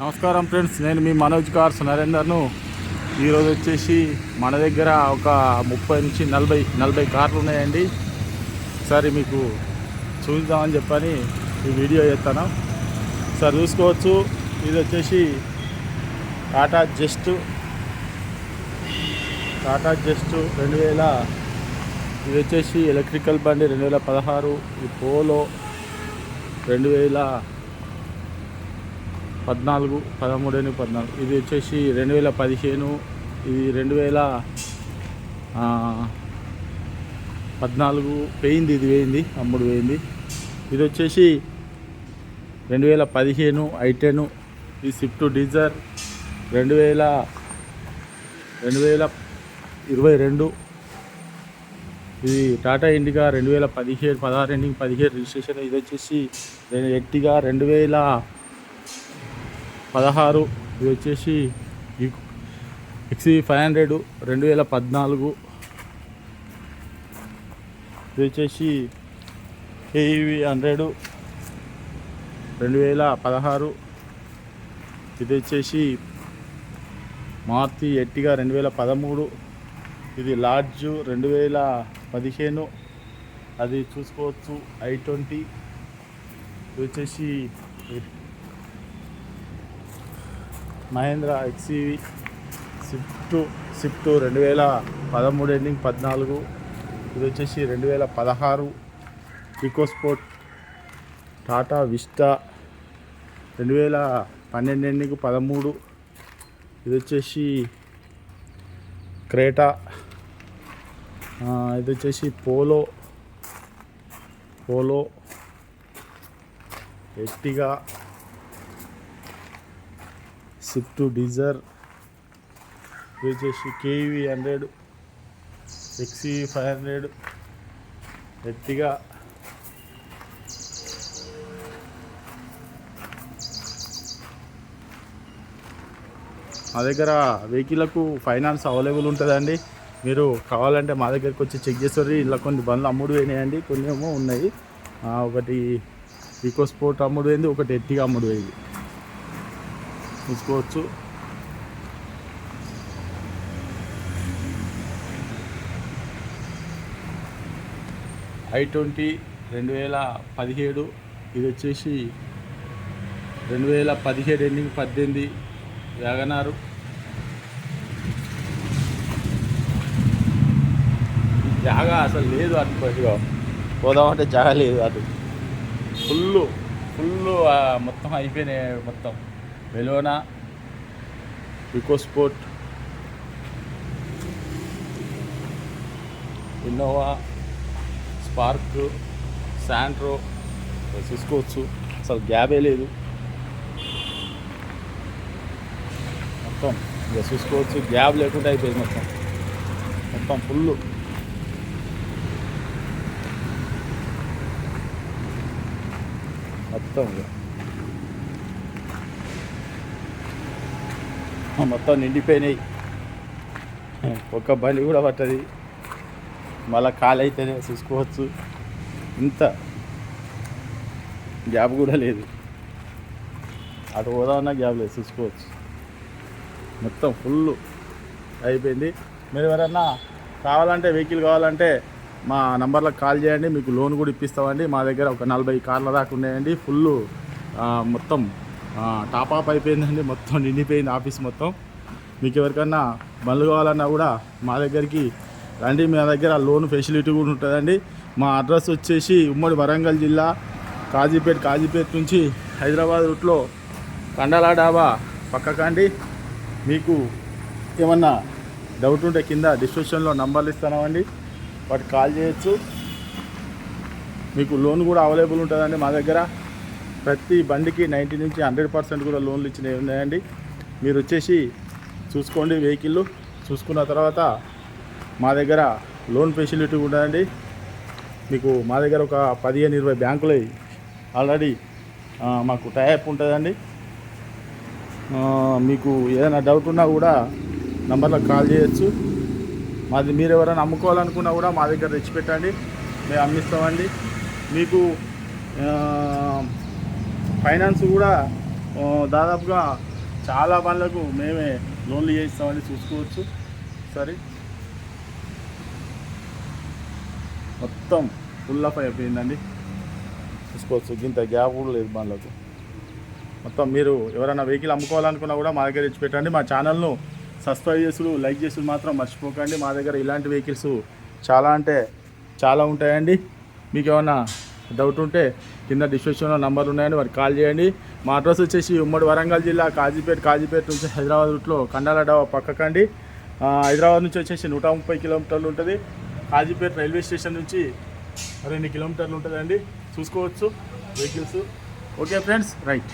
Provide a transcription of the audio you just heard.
నమస్కారం ఫ్రెండ్స్ నేను మీ మనోజ్ కార్స్ నరేందర్ను ఈరోజు వచ్చేసి మన దగ్గర ఒక ముప్పై నుంచి నలభై నలభై కార్లు ఉన్నాయండి. సరే మీకు చూద్దామని చెప్పని ఈ వీడియో చేస్తాను. సార్ చూసుకోవచ్చు. ఇది వచ్చేసి టాటా జస్ట్ టాటా జస్ట్ రెండు వేల ఇది వచ్చేసి ఎలక్ట్రికల్ బండి రెండు వేల పదహారు ఈ పోలో రెండు వేల పద్నాలుగు పదమూడు ఎనిమిది పద్నాలుగు. ఇది వచ్చేసి రెండు వేల పదిహేను ఇది రెండు వేల పద్నాలుగు వేయింది ఇది వేయింది అమ్ముడు వేయింది. ఇది వచ్చేసి రెండు వేల పదిహేను ఐటెను ఈ స్విఫ్ట్ డీజర్ రెండు వేల రెండు వేల ఇరవై రెండు. ఇది టాటా ఇండిగా రెండు వేల పదిహేడు పదహారు ఎండింగ్ పదిహేడు రిజిస్ట్రేషన్. ఇది వచ్చేసి ఎట్టిగా రెండు వేల పదహారు ఇది వచ్చేసి ఎక్సీ ఫైవ్ హండ్రెడ్ రెండు వేల పద్నాలుగు. ఇది వచ్చేసి ఏఈవి హండ్రెడ్ రెండు వేల పదహారు. ఇది వచ్చేసి మార్తి ఎట్టిగా రెండు వేల పదమూడు. ఇది లార్జ్ రెండు వేల పదిహేను. అది చూసుకోవచ్చు ఐ ట్వంటీ. ఇది వచ్చేసి మహేంద్ర ఎక్సీవి స్విఫ్ట్ స్విఫ్ట్ రెండు వేల పదమూడు ఎండింగ్ పద్నాలుగు. ఇది వచ్చేసి రెండు వేల పదహారు ఈకోస్పోర్ట్ టాటా విస్టా రెండు వేల పన్నెండు ఎండింగ్ పదమూడు. ఇది వచ్చేసి క్రేటా. ఇది వచ్చేసి పోలో. పోలో. ఎట్టిగా స్విఫ్ట్ డీజర్ వచ్చేసి KUV hundred XUV five hundred ఎత్తిగా మా దగ్గర వెహికల్కు ఫైనాన్స్ అవైలబుల్ ఉంటుందండి. మీరు కావాలంటే మా దగ్గరికి వచ్చి చెక్ చేస్తారు. ఇలా కొన్ని బండ్లు అమ్ముడు పోయినాయండి. కొన్ని ఏమో ఉన్నాయి ఒకటి ఈకో స్పోర్ట్ అమ్ముడు పోయింది ఒకటి ఎట్టిగా అమ్ముడు పోయింది. చూసుకోవచ్చు ఐ ట్వంటీ రెండు వేల పదిహేడు ఇది వచ్చేసి రెండు వేల పదిహేడు ఎండింగ్ పద్దెనిమిది వ్యాగనారు ఈ జాగా అసలు లేదు అటు పట్టుగా పోదామంటే జాగా లేదు అటు. ఫుల్ ఫుల్ మొత్తం అయిపోయినాయి మొత్తం. వెలోనా ఇకోస్పోర్ట్ ఇన్నోవా స్పార్క్ శాంట్రో చూసుకోవచ్చు అసలు గ్యాబే లేదు. మొత్తం ఇక చూసుకోవచ్చు గ్యాబ్ లేకుండా అయిపోయింది మొత్తం. మొత్తం ఫుల్ మొత్తం ఇక. మొత్తం నిండిపోయినాయి. ఒక్క బండి కూడా పట్టది. మళ్ళా ఖాళీ అయితేనే చూసుకోవచ్చు. ఇంత గ్యాప్ కూడా లేదు. అటు పోదామన్నా గ్యాప్ లేదు చూసుకోవచ్చు. మొత్తం ఫుల్ అయిపోయింది. మీరు ఎవరన్నా కావాలంటే వెహికల్ కావాలంటే మా నంబర్లకు కాల్ చేయండి. మీకు లోన్ కూడా ఇప్పిస్తామండి. మా దగ్గర ఒక నలభై కార్ల దాకా ఉన్నాయండి. ఫుల్ మొత్తం టాప్ అప్ అయిపోయిందండి. మొత్తం నిండిపోయింది ఆఫీస్ మొత్తం. మీకు ఎవరికన్నా బండ్లు కావాలన్నా కూడా మా దగ్గరికి రండి. మా దగ్గర లోన్ ఫెసిలిటీ కూడా ఉంటుందండి. మా అడ్రస్ వచ్చేసి ఉమ్మడి వరంగల్ జిల్లా కాజీపేట కాజీపేట నుంచి హైదరాబాద్ రూట్లో కండలా డాబా పక్కకండి. మీకు ఏమన్నా డౌట్ ఉంటే కింద డిస్క్రిప్షన్లో నంబర్లు ఇస్తామండి వాటికి కాల్ చేయొచ్చు. మీకు లోన్ కూడా అవైలబుల్ ఉంటుందండి మా దగ్గర. ప్రతి బండికి నైంటీ నుంచి హండ్రెడ్ పర్సెంట్ కూడా లోన్లు ఇచ్చినవి ఉన్నాయండి. మీరు వచ్చేసి చూసుకోండి వెహికల్ చూసుకున్న తర్వాత మా దగ్గర లోన్ ఫెసిలిటీ ఉంటుందండి మీకు మా దగ్గర ఒక పదిహేను ఇరవై బ్యాంకులు ఆల్రెడీ మాకు టైప్ ఉంటుందండి. మీకు ఏదైనా డౌట్ ఉన్నా కూడా నంబర్లకు కాల్ చేయొచ్చు. మాది మీరు ఎవరైనా అమ్ముకోవాలనుకున్నా కూడా మా దగ్గర తెచ్చిపెట్టండి. మేము అమ్మిస్తామండి. మీకు ఫైనాన్స్ కూడా దాదాపుగా చాలా బండ్లకు మేమే లోన్లు చేయిస్తామని చూసుకోవచ్చు. సరే. మొత్తం ఫుల్ అప్ అయిపోయిందండి. చూసుకోవచ్చు. ఇంత గ్యాప్ కూడా లేదు బండ్లకు. మొత్తం మీరు ఎవరైనా వెహికల్ అమ్ముకోవాలనుకున్నా కూడా మా దగ్గర ఇచ్చి పెట్టండి. మా ఛానల్ను సబ్స్క్రైబ్ చేసుడు లైక్ చేసుడు మాత్రం మర్చిపోకండి. మా దగ్గర ఇలాంటి వెహికల్స్ చాలా అంటే చాలా ఉంటాయండి. మీకు ఏమైనా డౌట్ ఉంటే కింద డిస్క్రిప్షన్లో నంబర్లు ఉన్నాయని వారికి కాల్ చేయండి. మా అడ్రస్ వచ్చేసి ఉమ్మడి వరంగల్ జిల్లా కాజీపేట కాజీపేట నుంచి హైదరాబాద్ రూట్లో కండాల డాబా పక్కకండి హైదరాబాద్ నుంచి వచ్చేసి నూట ముప్పై కిలోమీటర్లు ఉంటుంది. కాజీపేట రైల్వే స్టేషన్ నుంచి రెండు కిలోమీటర్లు ఉంటుందండి. చూసుకోవచ్చు వెహికల్స్. Okay friends right.